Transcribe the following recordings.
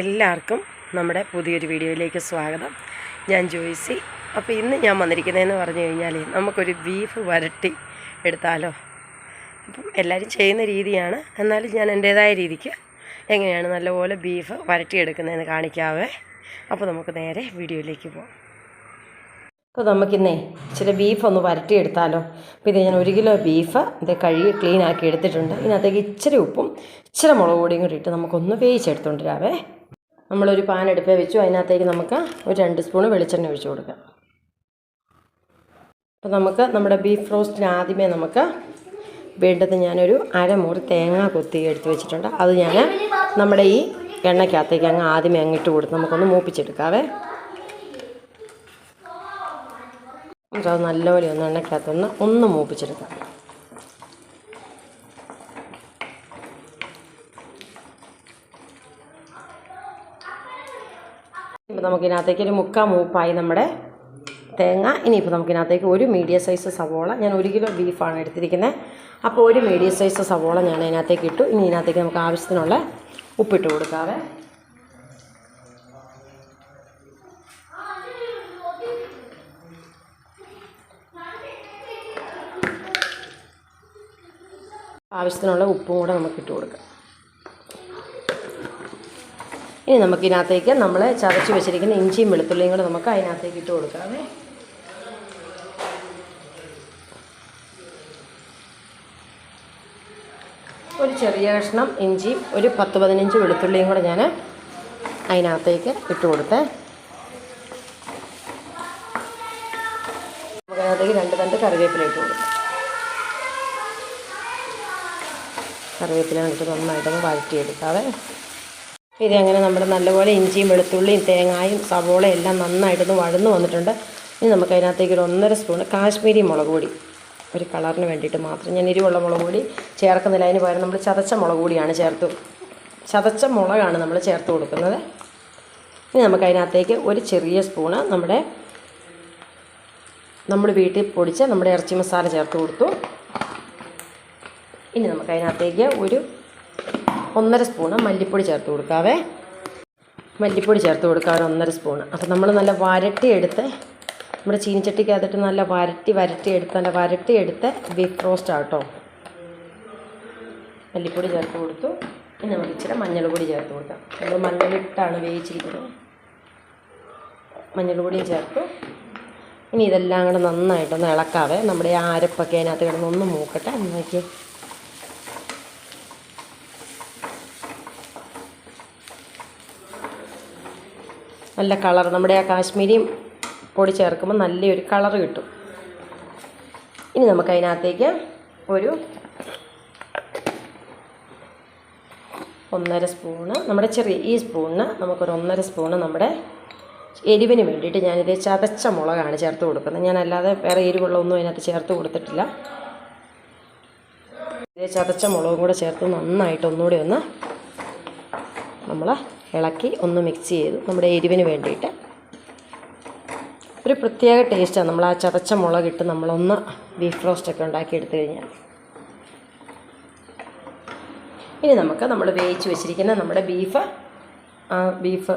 എല്ലാവർക്കും നമ്മുടെ പുതിയൊരു വീഡിയോയിലേക്ക് സ്വാഗതം. ഞാൻ ജോയ്സി. അപ്പോൾ ഇന്ന് ഞാൻ വന്നിരിക്കുന്നതെന്ന് പറഞ്ഞു കഴിഞ്ഞാൽ നമുക്കൊരു ബീഫ് വരട്ടി എടുത്താലോ? അപ്പം എല്ലാവരും ചെയ്യുന്ന രീതിയാണ്. എന്നാലും ഞാൻ എന്റേതായ രീതിക്ക് എങ്ങനെയാണ് നല്ലപോലെ ബീഫ് വരട്ടിയെടുക്കുന്നതെന്ന് കാണിക്കാവേ. അപ്പോൾ നമുക്ക് നേരെ വീഡിയോയിലേക്ക് പോകാം അപ്പോൾ നമുക്കിന്നേ ഇച്ചിരി ബീഫ് ഒന്ന് വരട്ടിയെടുത്താലോ? അപ്പോൾ ഇത് ഞാൻ ഒരു കിലോ ബീഫ് ഇത് കഴുകി ക്ലീൻ ആക്കി എടുത്തിട്ടുണ്ട്. ഇതിനകത്തേക്ക് ഇച്ചിരി ഉപ്പും ഇച്ചിരി മുളക് പൊടിയും കൂടി ഇട്ട് നമുക്കൊന്ന് വേവിച്ചെടുത്തോണ്ടിരാവേ നമ്മളൊരു പാൻ അടുപ്പേ വെച്ചു. അതിനകത്തേക്ക് നമുക്ക് ഒരു രണ്ട് സ്പൂണ് വെളിച്ചെണ്ണ ഒഴിച്ചു കൊടുക്കാം. അപ്പോൾ നമുക്ക് നമ്മുടെ ബീഫ് റോസ്റ്റിന് ആദ്യമേ നമുക്ക് വേണ്ടത് ഞാനൊരു അരമുറി തേങ്ങ കൊത്തി എടുത്ത് വെച്ചിട്ടുണ്ട്. അത് ഞാൻ നമ്മുടെ ഈ എണ്ണയ്ക്കകത്തേക്ക് അങ്ങ് ആദ്യമേ അങ്ങിട്ട് കൊടുത്ത് നമുക്കൊന്ന് മൂപ്പിച്ചെടുക്കാവേ. നമുക്കത് നല്ലപോലെ ഒന്ന് എണ്ണയ്ക്കകത്തൊന്ന് ഒന്ന് മൂപ്പിച്ചെടുക്കാം. ഇപ്പം നമുക്കിതിനകത്തേക്ക് ഒരു മുക്കാൽ മൂപ്പായി നമ്മുടെ തേങ്ങ. ഇനിയിപ്പോൾ നമുക്കിതിനകത്തേക്ക് ഒരു മീഡിയം സൈസ് സവോള. ഞാൻ ഒരു കിലോ ബീഫാണ് എടുത്തിരിക്കുന്നത്. അപ്പോൾ ഒരു മീഡിയം സൈസ് സവോള ഞാൻ അതിനകത്തേക്ക് ഇട്ടു. ഇനി ഇതിനകത്തേക്ക് നമുക്ക് ആവശ്യത്തിനുള്ള ഉപ്പിട്ട് കൊടുക്കാവേ. ആവശ്യത്തിനുള്ള ഉപ്പും കൂടെ നമുക്ക് ഇട്ട് കൊടുക്കാം. ഇനി നമുക്കിതിനകത്തേക്ക് നമ്മൾ ചതച്ച് വെച്ചിരിക്കുന്ന ഇഞ്ചിയും വെളുത്തുള്ളിയും കൂടെ നമുക്ക് അതിനകത്തേക്ക് ഇട്ട് കൊടുക്കാമേ ഒരു ചെറിയ കഷ്ണം ഇഞ്ചിയും ഒരു പത്ത് പതിനഞ്ച് വെളുത്തുള്ളിയും കൂടെ ഞാൻ അതിനകത്തേക്ക് ഇട്ട് കൊടുത്തേ. നമുക്കതിനകത്തേക്ക് രണ്ട് തണ്ട് കറിവേപ്പില ഇട്ട് കൊടുക്കാം. കറിവേപ്പില ഇട്ട് നന്നായിട്ടൊന്ന് വഴറ്റിയെടുക്കാവേ. ഇത് അങ്ങനെ നമ്മുടെ നല്ലപോലെ ഇഞ്ചിയും വെളുത്തുള്ളിയും തേങ്ങായും സവോളയും എല്ലാം നന്നായിട്ടൊന്ന് വഴന്നു വന്നിട്ടുണ്ട്. ഇനി നമുക്ക് അതിനകത്തേക്ക് ഒരു ഒന്നര സ്പൂൺ കാശ്മീരി മുളക് പൊടി ഒരു കളറിന് വേണ്ടിയിട്ട് മാത്രം. ഞാൻ എരിവുള്ള മുളക് പൊടി ചേർക്കുന്നില്ല. അതിന് പകരം നമ്മൾ ചതച്ച മുളക് പൊടിയാണ് ചേർത്ത്. ചതച്ച മുളകാണ് നമ്മൾ ചേർത്ത് കൊടുക്കുന്നത്. ഇനി നമുക്ക് അതിനകത്തേക്ക് ഒരു ചെറിയ സ്പൂണ് നമ്മുടെ നമ്മൾ വീട്ടിൽ പൊടിച്ച നമ്മുടെ ഇറച്ചി മസാല ചേർത്ത് കൊടുത്തു. ഇനി നമുക്ക് അതിനകത്തേക്ക് ഒരു ഒന്നര സ്പൂണ് മല്ലിപ്പൊടി ചേർത്ത് കൊടുക്കാവേ. മല്ലിപ്പൊടി ചേർത്ത് കൊടുക്കാം ഒന്നര സ്പൂണ്. അപ്പോൾ നമ്മൾ നല്ല വരട്ടി എടുത്ത് നമ്മുടെ ചീനിച്ചട്ടിക്കകത്തിട്ട് നല്ല വരട്ടി വരട്ടി എടുത്ത് നല്ല വരട്ടി എടുത്ത് ബീഫ് റോസ്റ്റ് ആട്ടോ. മല്ലിപ്പൊടി ചേർത്ത് കൊടുത്തു. ഇനി നമുക്ക് ഇച്ചിരി മഞ്ഞൾപ്പൊടി ചേർത്ത് കൊടുക്കാം. നമ്മൾ മഞ്ഞളിട്ടാണ് വേവിച്ചിരിക്കുന്നത്. മഞ്ഞൾപ്പൊടിയും ചേർത്ത്. ഇനി ഇതെല്ലാം കൂടെ നന്നായിട്ടൊന്ന് ഇളക്കാവേ. നമ്മുടെ ആ അരപ്പൊക്കെ അതിനകത്ത് കിടന്ന് ഒന്ന് മൂക്കട്ടെ. നോക്കി നല്ല കളർ. നമ്മുടെ ആ കാശ്മീരി പൊടി ചേർക്കുമ്പോൾ നല്ലൊരു കളർ കിട്ടും. ഇനി നമുക്ക് അതിനകത്തേക്ക് ഒരു ഒന്നര സ്പൂണ് നമ്മുടെ ചെറിയ ഈ സ്പൂണിന് നമുക്കൊരു ഒന്നര സ്പൂണ് നമ്മുടെ എരിവിന് വേണ്ടിയിട്ട് ഞാനിത് ചതച്ച മുളകാണ് ചേർത്ത് കൊടുക്കുന്നത്. ഞാനല്ലാതെ വേറെ എരിവുള്ള ഒന്നും അതിനകത്ത് ചേർത്ത് കൊടുത്തിട്ടില്ല. ചതച്ച മുളകും കൂടെ ചേർത്ത് നന്നായിട്ട് ഒന്നുകൂടി ഒന്ന് നമ്മൾ ഇളക്കി ഒന്ന് മിക്സ് ചെയ്തു നമ്മുടെ എരിവിന് വേണ്ടിയിട്ട്. ഒരു പ്രത്യേക ടേസ്റ്റാണ് നമ്മൾ ആ ചതച്ച മുളകിട്ട് നമ്മളൊന്ന് ബീഫ് റോസ്റ്റൊക്കെ ഉണ്ടാക്കി എടുത്തു കഴിഞ്ഞാൽ. ഇനി നമുക്ക് നമ്മൾ വേവിച്ച് വെച്ചിരിക്കുന്ന നമ്മുടെ ബീഫ് ബീഫ്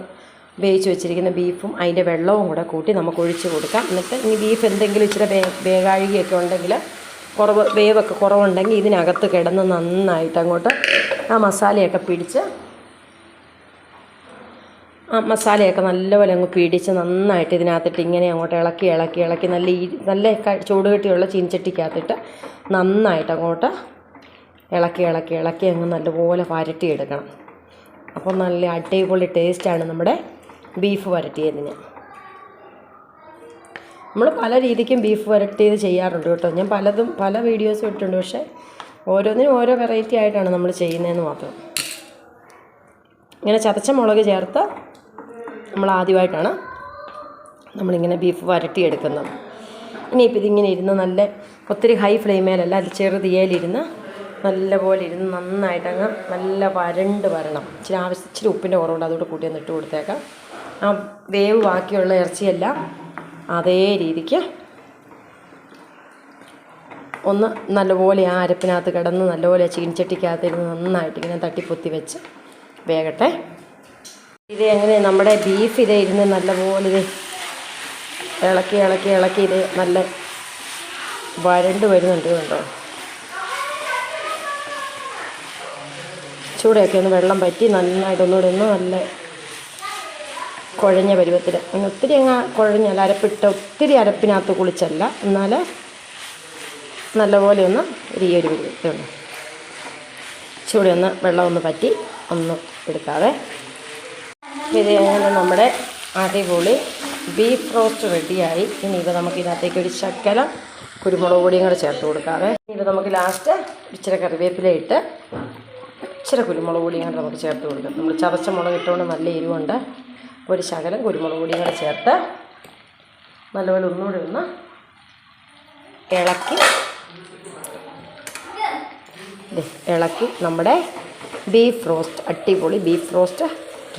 വേവിച്ച് വെച്ചിരിക്കുന്ന ബീഫും അതിന്റെ വെള്ളവും കൂടെ കൂട്ടി നമുക്ക് ഒഴിച്ച് കൊടുക്കാം. എന്നിട്ട് ഇനി ബീഫ് എന്തെങ്കിലും ഇച്ചിരി വേ വേകാഴികയൊക്കെ ഉണ്ടെങ്കിൽ കുറവ് വേവൊക്കെ കുറവുണ്ടെങ്കിൽ ഇതിനകത്ത് കിടന്ന് നന്നായിട്ട് അങ്ങോട്ട് ആ മസാലയൊക്കെ പിടിച്ച് മസാലയൊക്കെ നല്ലപോലെ അങ്ങ് പിടിച്ച് നന്നായിട്ട് ഇതിനകത്തിട്ട് ഇങ്ങനെ അങ്ങോട്ട് ഇളക്കി ഇളക്കി ഇളക്കി നല്ല ഈ നല്ല ചൂട് കെട്ടിയുള്ള ചീനച്ചട്ടിക്കകത്തിട്ട് നന്നായിട്ട് അങ്ങോട്ട് ഇളക്കി ഇളക്കി ഇളക്കി അങ്ങ് നല്ലപോലെ വരട്ടിയെടുക്കണം. അപ്പോൾ നല്ല അടിപൊളി ടേസ്റ്റാണ് നമ്മുടെ ബീഫ് വരട്ടിയതിന്. നമ്മൾ പല രീതിക്കും ബീഫ് വരട്ടിയത് ചെയ്യാറുണ്ട് കേട്ടോ. ഞാൻ പലതും പല വീഡിയോസും ഇട്ടിട്ടുണ്ട്. പക്ഷേ ഓരോന്നിനും ഓരോ വെറൈറ്റി ആയിട്ടാണ് നമ്മൾ ചെയ്യുന്നതെന്ന് മാത്രം. ഇങ്ങനെ ചതച്ച മുളക് ചേർത്ത് നമ്മൾ ആദ്യമായിട്ടാണ് നമ്മളിങ്ങനെ ബീഫ് വരട്ടിയെടുക്കുന്നത്. ഇനിയിപ്പോൾ ഇതിങ്ങനെ ഇരുന്ന് നല്ല ഒത്തിരി ഹൈ ഫ്ലെയിമേലല്ല അത് ചെറുതീയയിലിരുന്ന് നല്ലപോലെ ഇരുന്ന് നന്നായിട്ടങ്ങ് നല്ല വരണ്ട് വരണം. ഇച്ചിരി ആവശ്യം ഇച്ചിരി ഉപ്പിന്റെ കുറവുണ്ട് അതുകൂടെ കൂട്ടി ഒന്ന് ഇട്ട് കൊടുത്തേക്കാം. ആ വേവ് ബാക്കിയുള്ള ഇറച്ചിയെല്ലാം അതേ രീതിക്ക് ഒന്ന് നല്ലപോലെ ആ അരപ്പിനകത്ത് കിടന്ന് നല്ലപോലെ ചീനിച്ചട്ടിക്കകത്തിരുന്ന് നന്നായിട്ട് ഇങ്ങനെ തട്ടിപ്പൊത്തി വെച്ച് വേകട്ടെ ഇത് എങ്ങനെ നമ്മുടെ ബീഫ് ഇതേ ഇരുന്ന് നല്ലപോലെ ഇത് ഇളക്കി ഇളക്കി ഇളക്കി ഇത് നല്ല വരണ്ട് വരുന്നുണ്ട് കണ്ടോ? ചൂടൊക്കെ ഒന്ന് വെള്ളം പറ്റി നന്നായിട്ട് ഒന്നുകൂടെ ഒന്ന് നല്ല കുഴഞ്ഞ പരുവത്തിൽ. അങ്ങനെ ഒത്തിരി അങ്ങ് കുഴഞ്ഞല്ല അരപ്പിട്ട ഒത്തിരി അരപ്പിനകത്ത് കുളിച്ചല്ല. എന്നാൽ നല്ലപോലെ ഒന്ന് ഈ ഒരു പരുവത്തിലുണ്ട് ചൂടി ഒന്ന് വെള്ളം ഒന്ന് പറ്റി ഒന്ന് എടുക്കാവേ. ഇത് നമ്മുടെ അടിപൊളി ബീഫ് റോസ്റ്റ് റെഡിയായി. ഇനി ഇപ്പോൾ നമുക്ക് ഇതിനകത്തേക്ക് ഒരു ശക്കല കുരുമുളക് പൊടിയും കൂടെ ചേർത്ത് കൊടുക്കാതെ ഇനി ഇത് നമുക്ക് ലാസ്റ്റ് ഇച്ചിരി കറിവേപ്പില ഇട്ട് ഇച്ചിരി കുരുമുളക് പൊടിയും കൂടെ നമുക്ക് ചേർത്ത് കൊടുക്കാം. നമ്മൾ ചതച്ച മുളക് ഇട്ടുകൊണ്ട് നല്ല എരിവുണ്ട്. ഒരു ശകലം കുരുമുളക് പൊടിയും കൂടെ ചേർത്ത് നല്ലപോലെ ഒന്നുകൂടി ഒന്ന് ഇളക്കി ഇളക്കി നമ്മുടെ ബീഫ് റോസ്റ്റ് അടിപൊളി ബീഫ് റോസ്റ്റ്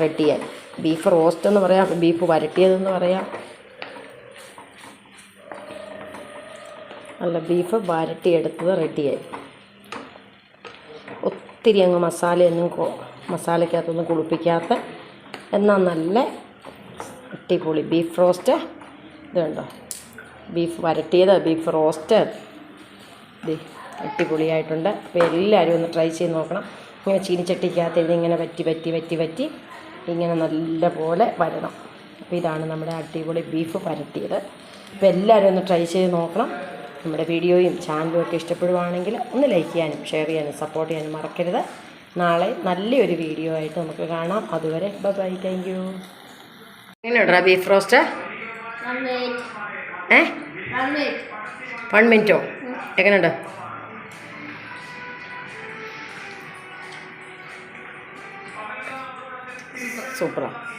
റെഡിയായി ബീഫ് റോസ്റ്റ് എന്ന് പറയാം ബീഫ് വരട്ടിയതെന്ന് പറയാം. അല്ല ബീഫ് വരട്ടിയെടുത്തത് റെഡിയായി ഒത്തിരി അങ്ങ് മസാലയൊന്നും മസാലയ്ക്കകത്തൊന്നും കുളിപ്പിക്കാത്ത എന്നാൽ നല്ല അടിപൊളി ബീഫ് റോസ്റ്റ് ഇതുണ്ടോ ബീഫ് വരട്ടിയത് ബീഫ് റോസ്റ്റ് അടിപൊളിയായിട്ടുണ്ട്. അപ്പോൾ എല്ലാവരും ഒന്ന് ട്രൈ ചെയ്ത് നോക്കണം. ഇങ്ങനെ ചീനിച്ചട്ടിക്കകത്ത് ഇതിങ്ങനെ പറ്റി പറ്റി പറ്റി പറ്റി ഇങ്ങനെ നല്ല പോലെ വരണം. അപ്പോൾ ഇതാണ് നമ്മുടെ അടിപൊളി ബീഫ് പരട്ടിയത് അപ്പോൾ എല്ലാവരും ഒന്ന് ട്രൈ ചെയ്ത് നോക്കണം. നമ്മുടെ വീഡിയോയും ചാനലും ഒക്കെ ഇഷ്ടപ്പെടുവാണെങ്കിൽ ഒന്ന് ലൈക്ക് ചെയ്യാനും ഷെയർ ചെയ്യാനും സപ്പോർട്ട് ചെയ്യാനും മറക്കരുത്. നാളെ നല്ലൊരു വീഡിയോ ആയിട്ട് നമുക്ക് കാണാം. അതുവരെ ബൈ ബൈ താങ്ക് യു എങ്ങനെയുണ്ടാ ബീഫ് റോസ്റ്റ്. ഏ. വൺ മിനിറ്റോ എങ്ങനെയുണ്ട്? soprar.